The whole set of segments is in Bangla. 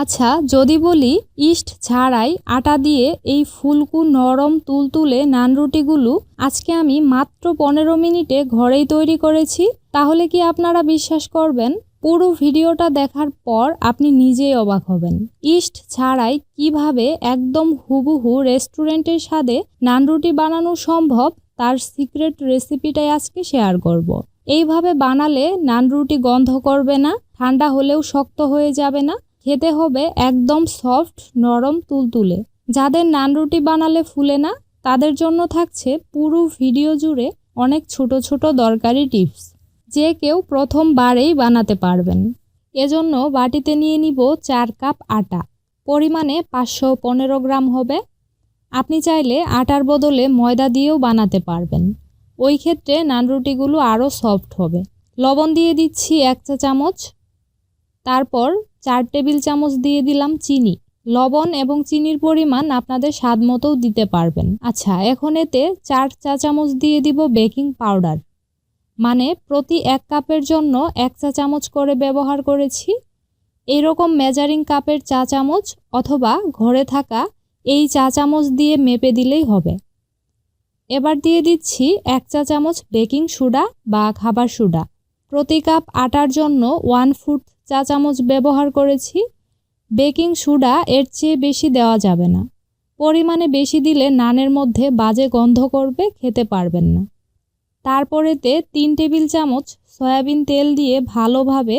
আচ্ছা যদি বলি ইস্ট ছাড়াই আটা দিয়ে এই ফুলকু নরম তুলতুলে নান রুটিগুলো আজকে আমি মাত্র পনেরো মিনিটে ঘরেই তৈরি করেছি, তাহলে কি আপনারা বিশ্বাস করবেন পুরো ভিডিওটা দেখার পর আপনি নিজেই অবাক হবেন ইস্ট ছাড়াই কীভাবে একদম হুবহু রেস্টুরেন্টের স্বাদে নান রুটি বানানো সম্ভব, তার সিক্রেট রেসিপিটাই আজকে শেয়ার করব। এইভাবে বানালে নান রুটি গন্ধ করবে না, ঠান্ডা হলেও শক্ত হয়ে যাবে না খেতে হবে একদম সফট, নরম তুলতুলে। যাদের নান রুটি বানালে ফুলে না, তাদের জন্য থাকছে পুরো ভিডিও জুড়ে অনেক ছোট ছোট দরকারি টিপস, যে কেউ প্রথমবারেই বানাতে পারবেন। এজন্য বাটিতে নিয়ে নিব চার কাপ আটা। পরিমাণে পাঁচশো পনেরো গ্রাম হবে। আপনি চাইলে আটার বদলে ময়দা দিয়েও বানাতে পারবেন। ওই ক্ষেত্রে নান রুটিগুলো আরও সফট হবে। লবণ দিয়ে দিচ্ছি এক চা চামচ তারপর চার টেবিল চামচ দিয়ে দিলাম চিনি। লবণ এবং চিনির পরিমাণ আপনাদের স্বাদ মতোও দিতে পারবেন। আচ্ছা এখন এতে চার চা চামচ দিয়ে দিব বেকিং পাউডার। মানে প্রতি এক কাপের জন্য এক চা চামচ করে ব্যবহার করেছি। এরকম মেজারিং কাপের চা চামচ অথবা ঘরে থাকা এই চা চামচ দিয়ে মেপে দিলেই হবে। এবার দিয়ে দিচ্ছি এক চা চামচ বেকিং সোডা বা খাবার সোডা। প্রতি কাপ আটার জন্য ওয়ান ফুট চা চামচ ব্যবহার করেছি। বেকিং সোডা এর চেয়ে বেশি দেওয়া যাবে না। পরিমাণে বেশি দিলে নানের মধ্যে বাজে গন্ধ করবে, খেতে পারবেন না। তারপরেতে তিন টেবিল চামচ সয়াবিন তেল দিয়ে ভালোভাবে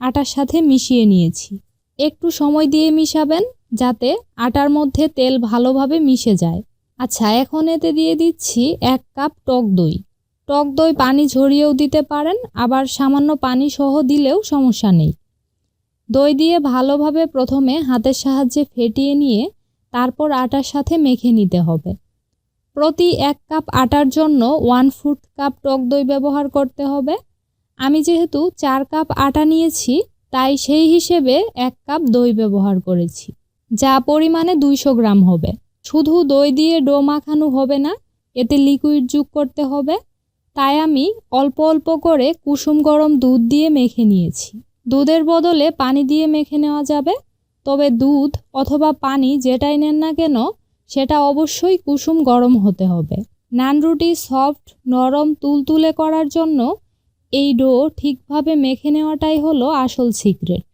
আটার সাথে মিশিয়ে নিয়েছি। একটু সময় দিয়ে মিশাবেন যাতে আটার মধ্যে তেল ভালোভাবে মিশে যায়। আচ্ছা এখন এতে দিয়ে দিচ্ছি এক কাপ টক দই। টক দই পানি ঝরিয়েও দিতে পারেন, আবার সামান্য পানি সহ দিলেও সমস্যা নেই। দই দিয়ে ভালোভাবে প্রথমে হাতের সাহায্যে ফেটিয়ে নিয়ে তারপর আটার সাথে মেখে নিতে হবে। প্রতি এক কাপ আটার জন্য ওয়ান ফুট কাপ টক দই ব্যবহার করতে হবে। আমি যেহেতু চার কাপ আটা নিয়েছি, তাই সেই হিসেবে এক কাপ দই ব্যবহার করেছি, যা পরিমাণে দুইশো গ্রাম হবে। শুধু দই দিয়ে ডো মাখানো হবে না, এতে লিকুইড যোগ করতে হবে। তাই আমি অল্প অল্প করে কুসুম গরম দুধ দিয়ে মেখে নিয়েছি। দুধের বদলে পানি দিয়ে মেখে নেওয়া যাবে। তবে দুধ অথবা পানি যেটাই নেন না কেন, সেটা অবশ্যই কুসুম গরম হতে হবে। নান রুটি সফট, নরম, তুলতুলে করার জন্য এই ডো ঠিকভাবে মেখে নেওয়াটাই হলো আসল সিক্রেট।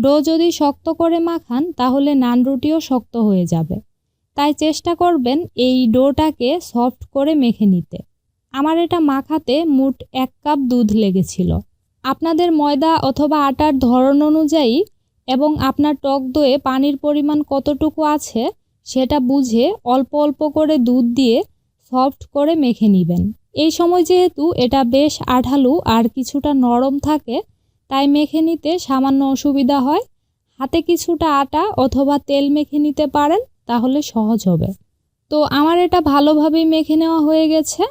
ডো যদি শক্ত করে মাখান, তাহলে নান রুটিও শক্ত হয়ে যাবে। তাই চেষ্টা করবেন এই ডোটাকে সফট করে মেখে নিতে। আমার এটা মাখাতে মোট এক কাপ দুধ লেগেছিল। আপনাদের ময়দা অথবা আটার ধরন অনুযায়ী এবং আপনার টক দইয়ে পানির পরিমাণ কতটুকু আছে সেটা বুঝে অল্প অল্প করে দুধ দিয়ে সফট করে মেখে নেবেন। এই সময় যেহেতু এটা বেশ আঠালু আর কিছুটা নরম থাকে, তাই মেখে নিতে সামান্য অসুবিধা হয়। হাতে কিছুটা আটা অথবা তেল মেখে নিতে পারেন, তাহলে সহজ হবে। তো আমার এটা ভালোভাবেই মেখে নেওয়া হয়ে গেছে।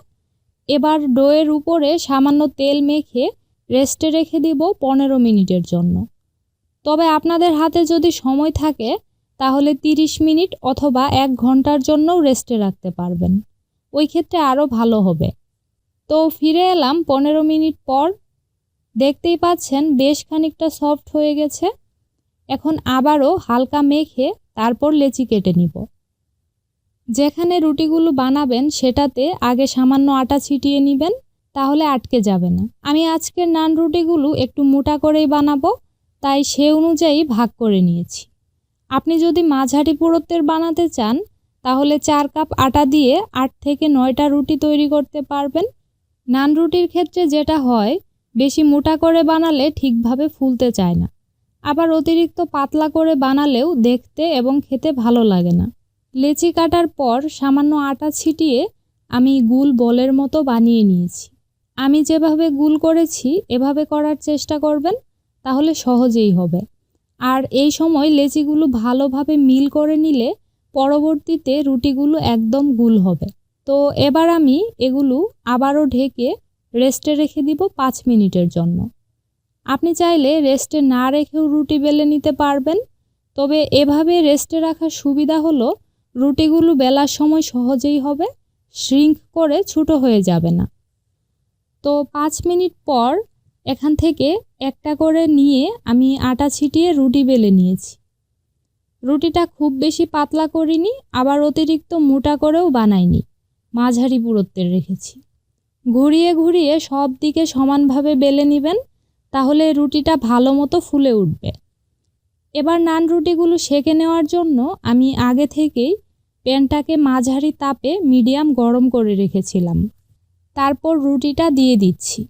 এবার ডোয়ের উপরে সামান্য তেল মেখে রেস্টে রেখে দিব পনেরো মিনিটের জন্য। তবে আপনাদের হাতে যদি সময় থাকে, তাহলে 30 মিনিট অথবা এক ঘণ্টার জন্যও রেস্টে রাখতে পারবেন। ওই ক্ষেত্রে আরও ভালো হবে। তো ফিরে এলাম পনেরো মিনিট পর। দেখতেই পাচ্ছেন বেশ খানিকটা সফট হয়ে গেছে। এখন আবারও হালকা মেখে তারপর লেচি কেটে নিব। যেখানে রুটিগুলো বানাবেন সেটাতে আগে সামান্য আটা ছিটিয়ে নেবেন। তাহলে আটকে যাবে না। আমি আজকের নান রুটিগুলো একটু মোটা করেই বানাবো, তাই সে অনুযায়ী ভাগ করে নিয়েছি। আপনি যদি মাঝারি পুরত্বের বানাতে চান, তাহলে চার কাপ আটা দিয়ে আট থেকে নয়টা রুটি তৈরি করতে পারবেন। নান রুটির ক্ষেত্রে যেটা হয়, বেশি মোটা করে বানালে ঠিকভাবে ফুলতে চায় না। আবার অতিরিক্ত পাতলা করে বানালেও দেখতে এবং খেতে ভালো লাগে না। লেচি কাটার পর সামান্য আটা ছিটিয়ে আমি গুল বলের মতো বানিয়ে নিয়েছি। আমি যেভাবে গুল করেছি, এভাবে করার চেষ্টা করবেন, তাহলে সহজেই হবে। আর এই সময় লেচিগুলো ভালোভাবে মিল করে নিলে পরবর্তীতে রুটিগুলো একদম গুল হবে। তো এবার আমি এগুলো আবারও ঢেকে রেস্টে রেখে দিব পাঁচ মিনিটের জন্য। আপনি চাইলে রেস্টে না রেখেও রুটি বেলে নিতে পারবেন, তবে এভাবে রেস্টে রাখার সুবিধা হলো রুটিগুলো বেলার সময় সহজেই হবে, শ্রিঙ্ক করে ছোটো হয়ে যাবে না। তো পাঁচ মিনিট পর এখান থেকে একটা করে নিয়ে আমি আটা ছিটিয়ে রুটি বেলে নিয়েছি। রুটিটা খুব বেশি পাতলা করিনি, আবার অতিরিক্ত মোটা করেও বানাইনি, মাঝারি পুরুত্বের রেখেছি। ঘুরিয়ে ঘুরিয়ে সব দিকে সমানভাবে বেলে নেবেন, তাহলে রুটিটা ভালো মতো ফুলে উঠবে। এবার নান রুটিগুলো সেকে নেওয়ার জন্য আমি আগে থেকেই প্যানটাকে মাঝারি তাপে মিডিয়াম গরম করে রেখেছিলাম। তারপর রুটিটা দিয়ে দিচ্ছি।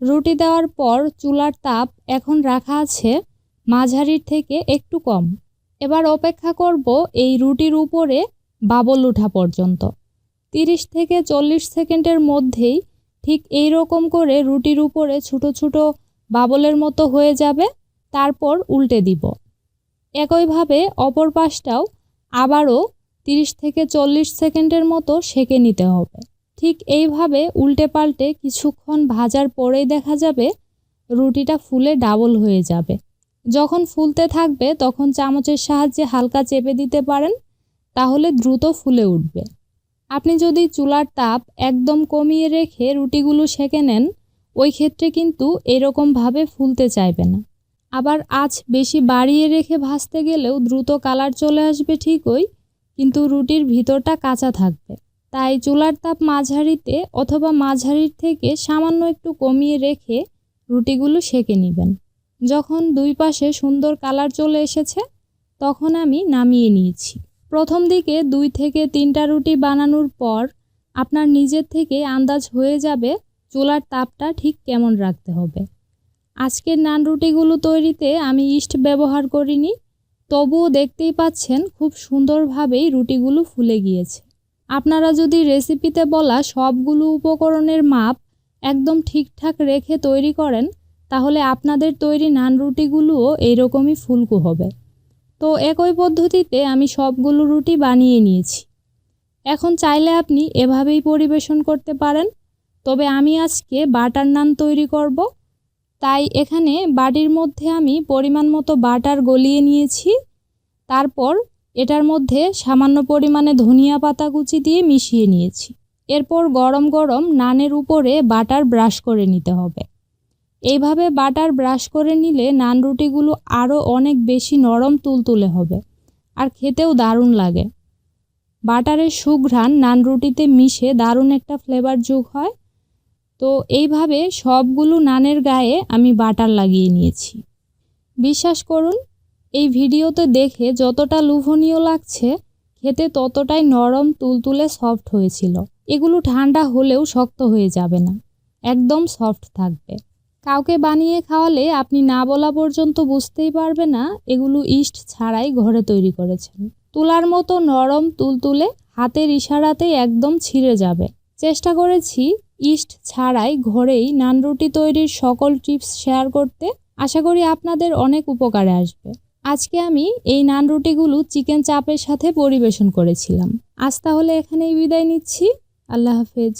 রুটি দেওয়ার পর চুলার তাপ এখন রাখা আছে মাঝারির থেকে একটু কম। এবার অপেক্ষা করব এই রুটির উপরে বাবল ওঠা পর্যন্ত। তিরিশ থেকে চল্লিশ সেকেন্ডের মধ্যেই ঠিক এই রকম করে রুটির উপরে ছোটো ছোটো বাবলের মতো হয়ে যাবে, তারপর উল্টে দিব। একইভাবে অপর পাশটাও আবারও তিরিশ থেকে চল্লিশ সেকেন্ডের মতো সেকে নিতে হবে। ঠিক এইভাবে উল্টে পাল্টে কিছুক্ষণ ভাজার পরেই দেখা যাবে রুটিটা ফুলে ডাবল হয়ে যাবে। যখন ফুলতে থাকবে, তখন চামচের সাহায্যে হালকা চেপে দিতে পারেন, তাহলে দ্রুত ফুলে উঠবে। আপনি যদি চুলার তাপ একদম কমিয়ে রেখে রুটিগুলো সেঁকে নেন, ওই ক্ষেত্রে কিন্তু এরকমভাবে ফুলতে চাইবে না। আবার আঁচ বেশি বাড়িয়ে রেখে ভাজতে গেলেও দ্রুত কালার চলে আসবে ঠিকই, কিন্তু রুটির ভিতরটা কাঁচা থাকবে। তাই চুলার তাপ মাঝারিতে অথবা মাঝারির থেকে সামান্য একটু কমিয়ে রেখে রুটিগুলো সেকে নেবেন। যখন দুই পাশে সুন্দর কালার চলে এসেছে, তখন আমি নামিয়ে নিয়েছি। প্রথম দিকে দুই থেকে তিনটা রুটি বানানোর পর আপনার নিজের থেকে আন্দাজ হয়ে যাবে চুলার তাপটা ঠিক কেমন রাখতে হবে। আজকের নান রুটিগুলো তৈরিতে আমি ইস্ট ব্যবহার করিনি, তবুও দেখতেই পাচ্ছেন খুব সুন্দরভাবেই রুটিগুলো ফুলে গিয়েছে। আপনারা যদি রেসিপিতে বলা সবগুলো উপকরণের মাপ একদম ঠিকঠাক রেখে তৈরি করেন, তাহলে আপনাদের তৈরি নান রুটিগুলোও এইরকমই ফুলকু হবে। তো একই পদ্ধতিতে আমি সবগুলো রুটি বানিয়ে নিয়েছি। এখন চাইলে আপনি এভাবেই পরিবেশন করতে পারেন। তবে আমি আজকে বাটার নান তৈরি করব। তাই এখানে বাটির মধ্যে আমি পরিমাণ মতো বাটার গলিয়ে নিয়েছি। তারপর এটার মধ্যে সামান্য পরিমাণে ধনিয়া পাতা কুচি দিয়ে মিশিয়ে নিয়েছি। এরপর গরম গরম নানের উপরে বাটার ব্রাশ করে নিতে হবে। এইভাবে বাটার ব্রাশ করে নিলে নান রুটিগুলো আরও অনেক বেশি নরম তুলতুলে হবে আর খেতেও দারুণ লাগে। বাটারের সুঘ্রাণ নান রুটিতে মিশে দারুণ একটা ফ্লেভার যোগ হয়। তো এইভাবে সবগুলো নানের গায়ে আমি বাটার লাগিয়ে নিয়েছি। বিশ্বাস করুন এই ভিডিওতে দেখে যতটা লোভনীয় লাগছে, খেতে ততটাই নরম, তুলতুলে সফট হয়েছিল। এগুলো ঠান্ডা হলেও শক্ত হয়ে যাবে না, একদম সফট থাকবে। কাউকে বানিয়ে খাওয়ালে আপনি না বলা পর্যন্ত বুঝতেই পারবে না, এগুলো ইস্ট ছাড়াই ঘরে তৈরি করেছেন। তুলার মতো নরম, তুলতুলে, হাতের ইশারাতেই একদম ছিঁড়ে যাবে। চেষ্টা করেছি ইস্ট ছাড়াই ঘরেই নানরুটি তৈরির সকল টিপস শেয়ার করতে। আশা করি আপনাদের অনেক উপকারে আসবে। আজকে আমি এই নান রুটিগুলো চিকেন চাপের সাথে পরিবেশন করেছিলাম। আজ তাহলে এখানেই বিদায় নিচ্ছি। আল্লাহ হাফেজ।